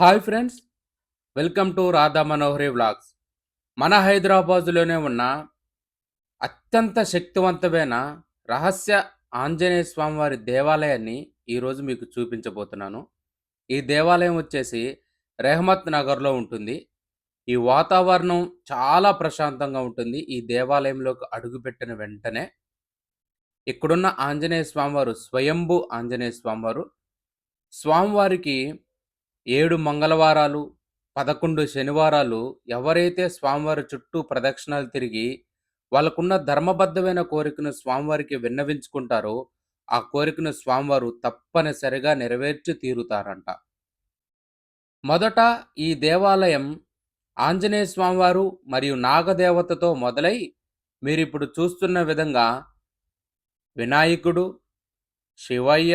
Hi friends welcome to Radha Manohari vlogs. మన హైదరాబాదులోనే ఉన్న అత్యంత శక్తివంతమైన రహస్య ఆంజనేయ స్వామివారి దేవాలయాన్ని ఈరోజు మీకు చూపించబోతున్నాను. ఈ దేవాలయం వచ్చేసి రెహమత్ నగర్లో ఉంటుంది. ఈ వాతావరణం చాలా ప్రశాంతంగా ఉంటుంది. ఈ దేవాలయంలోకి అడుగుపెట్టిన వెంటనే ఇక్కడున్న ఆంజనేయ స్వామివారు స్వయంభు ఆంజనేయ స్వామివారు స్వామివారికి ఏడు మంగళవారాలు పదకొండు శనివారాలు ఎవరైతే స్వామివారి చుట్టూ ప్రదక్షిణాలు తిరిగి వాళ్ళకున్న ధర్మబద్ధమైన కోరికను స్వామివారికి విన్నవించుకుంటారో ఆ కోరికను స్వామివారు తప్పనిసరిగా నెరవేర్చి తీరుతారంట. మొదట ఈ దేవాలయం ఆంజనేయ స్వామివారు మరియు నాగదేవతతో మొదలై మీరిప్పుడు చూస్తున్న విధంగా వినాయకుడు శివయ్య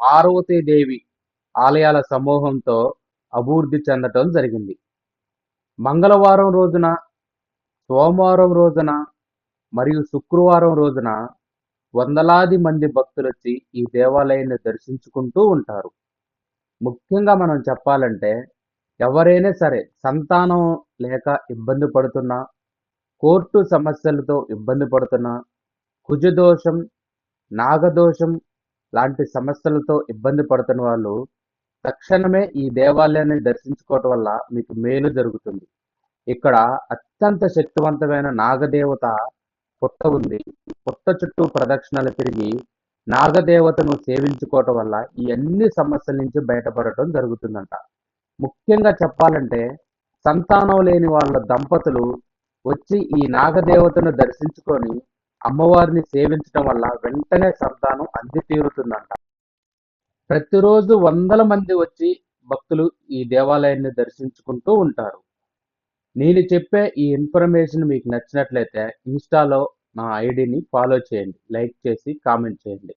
పార్వతీదేవి ఆలయాల సమూహంతో అభివృద్ధి చెందటం జరిగింది. మంగళవారం రోజున సోమవారం రోజున మరియు శుక్రవారం రోజున వందలాది మంది భక్తులు వచ్చి ఈ దేవాలయాన్ని దర్శించుకుంటూ ఉంటారు. ముఖ్యంగా మనం చెప్పాలంటే ఎవరైనా సరే సంతానం లేక ఇబ్బంది పడుతున్నా కోర్టు సమస్యలతో ఇబ్బంది పడుతున్నా కుజదోషం నాగదోషం లాంటి సమస్యలతో ఇబ్బంది పడుతున్న వాళ్ళు తక్షణమే ఈ దేవాలయాన్ని దర్శించుకోవటం వల్ల మీకు మేలు జరుగుతుంది. ఇక్కడ అత్యంత శక్తివంతమైన నాగదేవత పుట్ట ఉంది. పుట్ట చుట్టూ ప్రదక్షిణలు తిరిగి నాగదేవతను సేవించుకోవటం వల్ల ఈ అన్ని సమస్యల నుంచి బయటపడటం జరుగుతుందంట. ముఖ్యంగా చెప్పాలంటే సంతానం లేని వాళ్ళ దంపతులు వచ్చి ఈ నాగదేవతను దర్శించుకొని అమ్మవారిని సేవించడం వల్ల వెంటనే సంతానం అంది తీరుతుందంట ప్రతిరోజు వందల మంది వచ్చి భక్తులు ఈ దేవాలయాన్ని దర్శించుకుంటూ ఉంటారు. నేను చెప్పే ఈ ఇన్ఫర్మేషన్ మీకు నచ్చినట్లయితే ఇన్స్టాలో నా ఐడిని ఫాలో చేయండి. లైక్ చేసి కామెంట్ చేయండి.